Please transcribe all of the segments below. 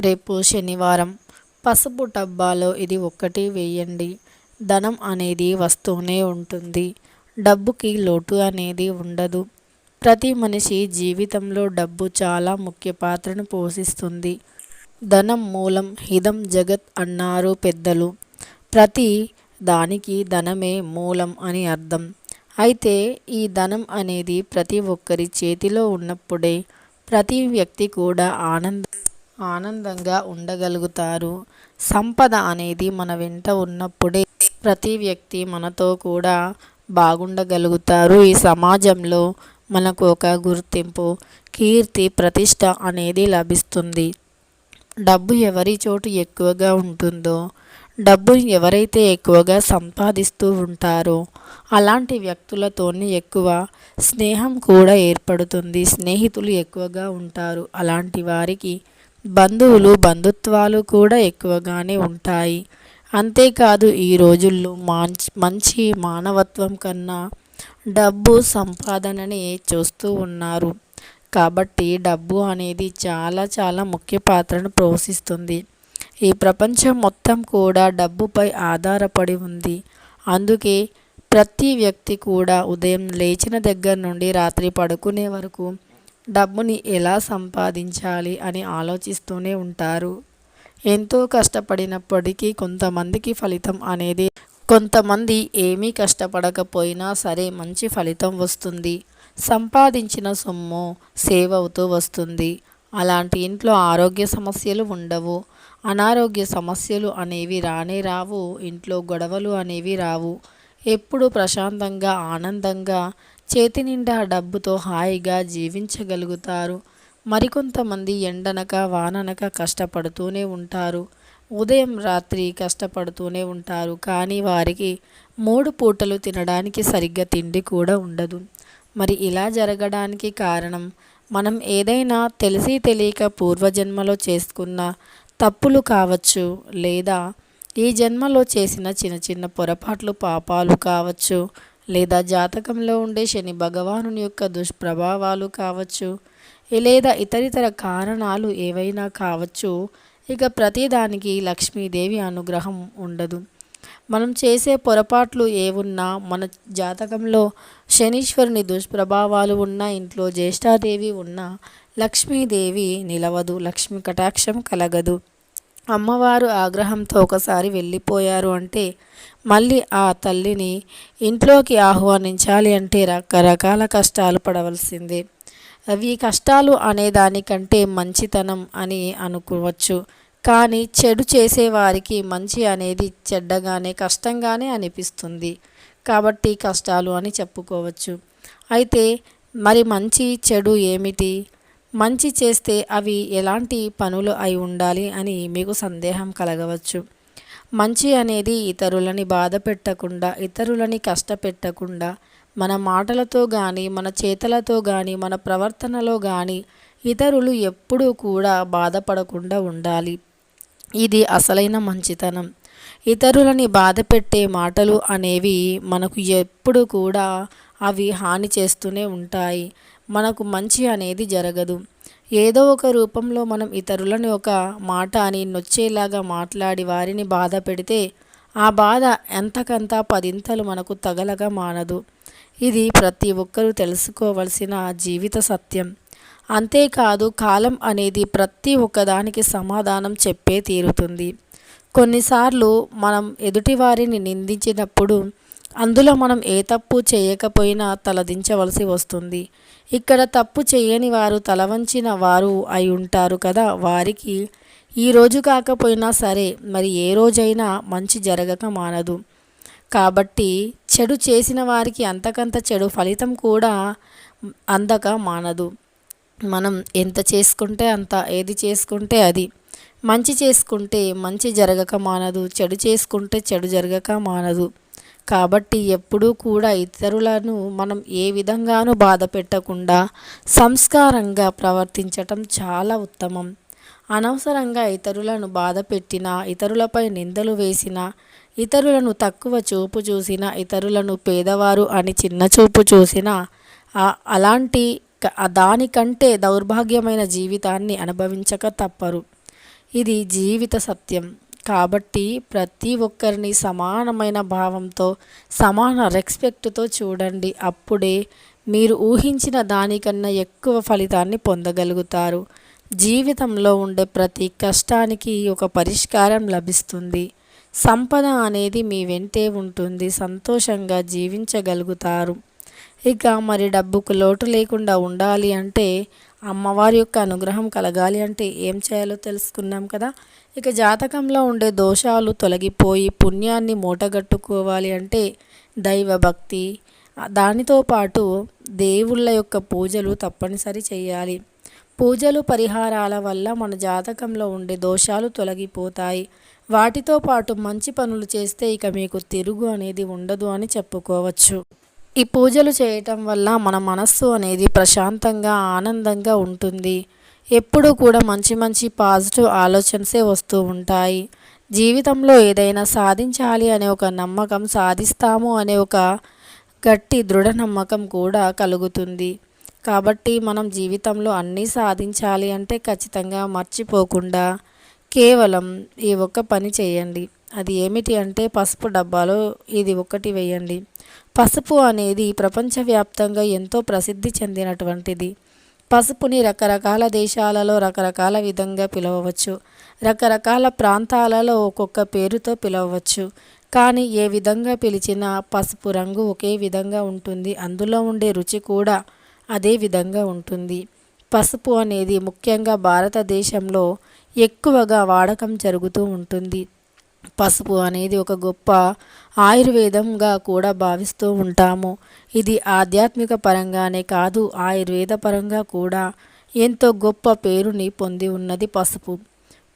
రేపు శనివారం పసుపు డబ్బాలో ఇది ఒక్కటి వేయండి. ధనం అనేది వస్తూనే ఉంటుంది. డబ్బుకి లోటు అనేది ఉండదు. ప్రతి మనిషి జీవితంలో డబ్బు చాలా ముఖ్య పాత్రను పోషిస్తుంది. ధనం మూలం హిదం జగత్ అన్నారు పెద్దలు. ప్రతి దానికి ధనమే మూలం అని అర్థం. అయితే ఈ ధనం అనేది ప్రతి ఒక్కరి చేతిలో ఉన్నప్పుడే ప్రతి వ్యక్తి కూడా ఆనంద ఆనందంగా ఉండగలుగుతారు. సంపద అనేది మన వెంట ఉన్నప్పుడే ప్రతి వ్యక్తి మనతో కూడా బాగుండగలుగుతారు. ఈ సమాజంలో మనకు ఒక గుర్తింపు కీర్తి ప్రతిష్ట అనేది లభిస్తుంది. డబ్బు ఎవరి చోటు ఎక్కువగా ఉంటుందో డబ్బు ఎవరైతే ఎక్కువగా సంపాదిస్తూ ఉంటారో అలాంటి వ్యక్తులతోనే ఎక్కువ స్నేహం కూడా ఏర్పడుతుంది. స్నేహితులు ఎక్కువగా ఉంటారు. అలాంటి వారికి బంధువులు బంధుత్వాలు కూడా ఎక్కువగానే ఉంటాయి. అంతేకాదు ఈ రోజుల్లో మంచి మంచి మానవత్వం కన్నా డబ్బు సంపాదనని చూస్తూ ఉన్నారు. కాబట్టి డబ్బు అనేది చాలా చాలా ముఖ్య పాత్రను పోషిస్తుంది. ఈ ప్రపంచం మొత్తం కూడా డబ్బుపై ఆధారపడి ఉంది. అందుకే ప్రతి వ్యక్తి కూడా ఉదయం లేచిన దగ్గర నుండి రాత్రి పడుకునే వరకు డబ్బుని ఎలా సంపాదించాలి అని ఆలోచిస్తూనే ఉంటారు. ఎంతో కష్టపడినప్పటికీ కొంతమందికి ఫలితం అనేది కొంతమంది ఏమీ కష్టపడకపోయినా సరే మంచి ఫలితం వస్తుంది. సంపాదించిన సొమ్ము సేవ్ అవుతూ వస్తుంది. అలాంటి ఇంట్లో ఆరోగ్య సమస్యలు ఉండవు. అనారోగ్య సమస్యలు అనేవి రానే రావు. ఇంట్లో గొడవలు అనేవి రావు. ఎప్పుడు ప్రశాంతంగా ఆనందంగా చేతి నిండా డబ్బుతో హాయిగా జీవించగలుగుతారు. మరికొంతమంది ఎండనక వాననక కష్టపడుతూనే ఉంటారు. ఉదయం రాత్రి కష్టపడుతూనే ఉంటారు. కానీ వారికి మూడు పూటలు తినడానికి సరిగ్గా తిండి కూడా ఉండదు. మరి ఇలా జరగడానికి కారణం మనం ఏదైనా తెలిసి తెలియక పూర్వజన్మలో చేసుకున్న తప్పులు కావచ్చు లేదా ఈ జన్మలో చేసిన చిన్న చిన్న పొరపాట్లు పాపాలు కావచ్చు లేదా జాతకంలో ఉండే శని భగవాను యొక్క దుష్ప్రభావాలు కావచ్చు లేదా ఇతరితర కారణాలు ఏవైనా కావచ్చు ఇక ప్రతిదానికి లక్ష్మీదేవి అనుగ్రహం ఉండదు. మనం చేసే పొరపాట్లు ఏవున్నా మన జాతకంలో శనీశ్వరుని దుష్ప్రభావాలు ఉన్న ఇంట్లో జ్యేష్ఠాదేవి ఉన్నా లక్ష్మీదేవి నిలవదు లక్ష్మి కటాక్షం కలగదు. అమ్మవారు ఆగ్రహంతో ఒకసారి వెళ్ళిపోయారు అంటే మళ్ళీ ఆ తల్లిని ఇంట్లోకి ఆహ్వానించాలి అంటే రకరకాల కష్టాలు పడవలసిందే. అవి కష్టాలు అనే దానికంటే మంచితనం అని అనుకోవచ్చు. కానీ చెడు చేసేవారికి మంచి అనేది చెడ్డగానే కష్టంగానే అనిపిస్తుంది. కాబట్టి కష్టాలు అని చెప్పుకోవచ్చు. అయితే మరి మంచి చెడు ఏమిటి? మంచి చేస్తే అవి ఎలాంటి పనులు అయి ఉండాలి అని మీకు సందేహం కలగవచ్చు. మంచి అనేది ఇతరులని బాధ పెట్టకుండా ఇతరులని కష్టపెట్టకుండా మన మాటలతో కానీ మన చేతలతో కానీ మన ప్రవర్తనలో కానీ ఇతరులు ఎప్పుడూ కూడా బాధపడకుండా ఉండాలి. ఇది అసలైన మంచితనం. ఇతరులని బాధ పెట్టే మాటలు అనేవి మనకు ఎప్పుడు కూడా అవి హాని చేస్తూనే ఉంటాయి. మనకు మంచి అనేది జరగదు. ఏదో ఒక రూపంలో మనం ఇతరులని ఒక మాట అని నొచ్చేలాగా మాట్లాడి వారిని బాధ పెడితే ఆ బాధ ఎంతకంతా పదింతలు మనకు తగలగా మానదు. ఇది ప్రతి ఒక్కరూ తెలుసుకోవలసిన జీవిత సత్యం. అంతేకాదు కాలం అనేది ప్రతి ఒక్కదానికి సమాధానం చెప్పే తీరుతుంది. కొన్నిసార్లు మనం ఎదుటివారిని నిందించినప్పుడు అందులో మనం ఏ తప్పు చేయకపోయినా తలదించవలసి వస్తుంది. ఇక్కడ తప్పు చేయని వారు తలవంచిన వారు అయి ఉంటారు కదా వారికి. ఈ రోజు కాకపోయినా సరే మరి ఏ రోజైనా మంచి జరగక మానదు. కాబట్టి చెడు చేసిన వారికి అంతకంత చెడు ఫలితం కూడా అందక మానదు. మనం ఎంత చేసుకుంటే అంత ఏది చేసుకుంటే అది. మంచి చేసుకుంటే మంచి జరగక మానదు చెడు చేసుకుంటే చెడు జరగక మానదు. కాబట్టి ఎప్పుడూ కూడా ఇతరులను మనం ఏ విధంగానూ బాధ పెట్టకుండా సంస్కారంగా ప్రవర్తించటం చాలా ఉత్తమం. అనవసరంగా ఇతరులను బాధ పెట్టినా ఇతరులపై నిందలు వేసినా ఇతరులను తక్కువ చూపు చూసినా ఇతరులను పేదవారు అని చిన్న చూపు చూసినా అలాంటి దానికంటే దౌర్భాగ్యమైన జీవితాన్ని అనుభవించక తప్పరు. ఇది జీవిత సత్యం. కాబట్టి ప్రతి ఒక్కరిని సమానమైన భావంతో సమాన రెస్పెక్ట్తో చూడండి. అప్పుడే మీరు ఊహించిన దానికన్నా ఎక్కువ ఫలితాన్ని పొందగలుగుతారు. జీవితంలో ఉండే ప్రతి కష్టానికి ఒక పరిష్కారం లభిస్తుంది. సంపద అనేది మీ వెంటే ఉంటుంది. సంతోషంగా జీవించగలుగుతారు. ఇక మరి డబ్బుకు లోటు లేకుండా ఉండాలి అంటే అమ్మవారి యొక్క అనుగ్రహం కలగాలి అంటే ఏం చేయాలో తెలుసుకున్నాం కదా? ఇక జాతకంలో ఉండే దోషాలు తొలగిపోయి పుణ్యాన్ని మూటగట్టుకోవాలి అంటే దైవభక్తి. దానితో పాటు దేవుళ్ళ యొక్క పూజలు తప్పనిసరి చేయాలి. పూజలు పరిహారాల వల్ల మన జాతకంలో ఉండే దోషాలు తొలగిపోతాయి. వాటితో పాటు మంచి పనులు చేస్తే ఇక మీకు తిరుగు అనేది ఉండదు అని చెప్పుకోవచ్చు. ఈ పూజలు చేయటం వల్ల మన మనస్సు అనేది ప్రశాంతంగా ఆనందంగా ఉంటుంది. ఎప్పుడూ కూడా మంచి మంచి పాజిటివ్ ఆలోచనసే వస్తూ ఉంటాయి. జీవితంలో ఏదైనా సాధించాలి అనే ఒక నమ్మకం సాధిస్తాము అనే ఒక గట్టి దృఢ నమ్మకం కూడా కలుగుతుంది. కాబట్టి మనం జీవితంలో అన్నీ సాధించాలి అంటే ఖచ్చితంగా మర్చిపోకుండా కేవలం ఈ ఒక్క పని చేయండి. అది ఏమిటి అంటే పసుపు డబ్బాలో ఇది ఒకటి వేయండి. పసుపు అనేది ప్రపంచవ్యాప్తంగా ఎంతో ప్రసిద్ధి చెందినటువంటిది. పసుపుని రకరకాల దేశాలలో రకరకాల విధంగా పిలవవచ్చు. రకరకాల ప్రాంతాలలో ఒక్కొక్క పేరుతో పిలవవచ్చు. కానీ ఏ విధంగా పిలిచినా పసుపు రంగు ఒకే విధంగా ఉంటుంది. అందులో ఉండే రుచి కూడా అదే విధంగా ఉంటుంది. పసుపు అనేది ముఖ్యంగా భారతదేశంలో ఎక్కువగా వాడకం జరుగుతూ ఉంటుంది. పసుపు అనేది ఒక గొప్ప ఆయుర్వేదంగా కూడా భావిస్తూ ఉంటాము. ఇది ఆధ్యాత్మిక పరంగానే కాదు ఆయుర్వేద పరంగా కూడా ఎంతో గొప్ప పేరుని పొంది ఉన్నది పసుపు.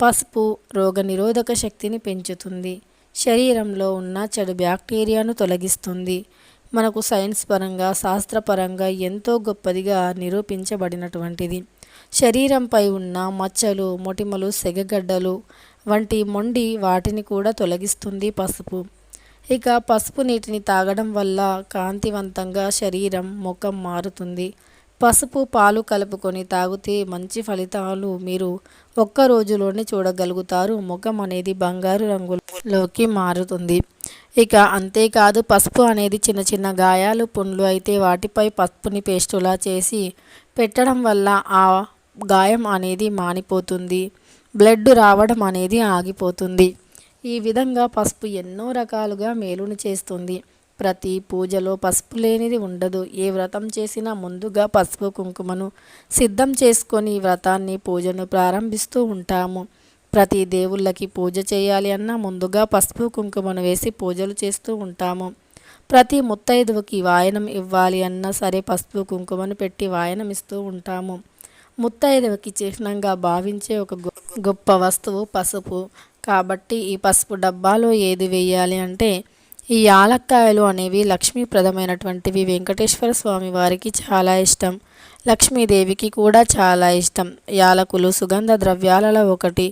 పసుపు రోగనిరోధక శక్తిని పెంచుతుంది. శరీరంలో ఉన్న చెడు బ్యాక్టీరియాను తొలగిస్తుంది. మనకు సైన్స్ పరంగా శాస్త్రపరంగా ఎంతో గొప్పదిగా నిరూపించబడినటువంటిది. శరీరంపై ఉన్న మచ్చలు మొటిమలు సెగగడ్డలు వంటి మొండి వాటిని కూడా తొలగిస్తుంది పసుపు. ఇక పసుపు నీటిని తాగడం వల్ల కాంతివంతంగా శరీరం ముఖం మారుతుంది. పసుపు పాలు కలుపుకొని తాగితే మంచి ఫలితాలు మీరు ఒక్క రోజులోనే చూడగలుగుతారు. ముఖం అనేది బంగారు రంగులోకి మారుతుంది. ఇక అంతేకాదు పసుపు అనేది చిన్న చిన్న గాయాలు పుండ్లు అయితే వాటిపై పసుపుని పేస్టులా చేసి పెట్టడం వల్ల ఆ గాయం అనేది మానిపోతుంది. బ్లడ్ రావడం అనేది ఆగిపోతుంది. ఈ విధంగా పసుపు ఎన్నో రకాలుగా మేలును చేస్తుంది. ప్రతి పూజలో పసుపు లేనిది ఉండదు. ఏ వ్రతం చేసినా ముందుగా పసుపు కుంకుమను సిద్ధం చేసుకొని వ్రతాన్ని పూజను ప్రారంభిస్తూ ఉంటాము. ప్రతి దేవుళ్ళకి పూజ చేయాలి అన్నా ముందుగా పసుపు కుంకుమను వేసి పూజలు చేస్తూ ఉంటాము. ప్రతి ముత్తైదువుకి వాయనం ఇవ్వాలి అన్నా సరే పసుపు కుంకుమను పెట్టి వాయనం ఇస్తూ ఉంటాము. ముత్తైదవకి చిహ్నంగా భావించే ఒక గొప్ప వస్తువు పసుపు. కాబట్టి ఈ పసుపు డబ్బాలో ఏది వేయాలి అంటే ఈ యాలక్కాయలు అనేవి లక్ష్మీప్రదమైనటువంటివి. వెంకటేశ్వర స్వామి వారికి చాలా ఇష్టం. లక్ష్మీదేవికి కూడా చాలా ఇష్టం. యాలకులు సుగంధ ద్రవ్యాలలో ఒకటి.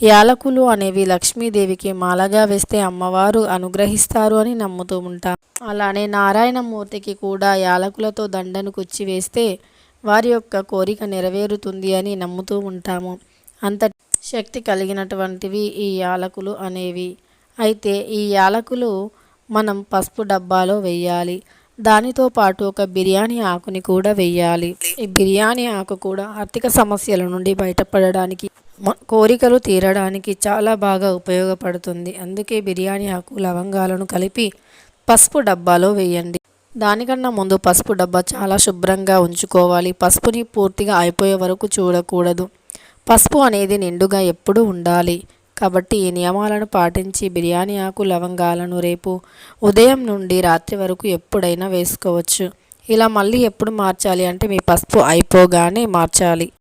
యాలకులు అనేవి లక్ష్మీదేవికి మాలగా వేస్తే అమ్మవారు అనుగ్రహిస్తారు అని నమ్ముతూ ఉంటాం. అలానే నారాయణమూర్తికి కూడా యాలకులతో దండను కుచ్చి వేస్తే వారి యొక్క కోరిక నెరవేరుతుంది అని నమ్ముతూ ఉంటాము. అంత శక్తి కలిగినటువంటివి ఈ యాలకులు అనేవి. అయితే ఈ యాలకులు మనం పసుపు డబ్బాలో వెయ్యాలి. దానితో పాటు ఒక బిర్యానీ ఆకుని కూడా వెయ్యాలి. ఈ బిర్యానీ ఆకు కూడా ఆర్థిక సమస్యల నుండి బయటపడడానికి కోరికలు తీరడానికి చాలా బాగా ఉపయోగపడుతుంది. అందుకే బిర్యానీ ఆకు లవంగాలను కలిపి పసుపు డబ్బాలో వేయండి దానికన్నా ముందు పసుపు డబ్బా చాలా శుభ్రంగా ఉంచుకోవాలి. పసుపుని పూర్తిగా అయిపోయే వరకు చూడకూడదు. పసుపు అనేది నిండుగా ఎప్పుడూ ఉండాలి. కాబట్టి ఈ నియమాలను పాటించి బిర్యానీ ఆకు లవంగాలను రేపు ఉదయం నుండి రాత్రి వరకు ఎప్పుడైనా వేసుకోవచ్చు. ఇలా మళ్ళీ ఎప్పుడు మార్చాలి అంటే మీ పసుపు అయిపోగానే మార్చాలి.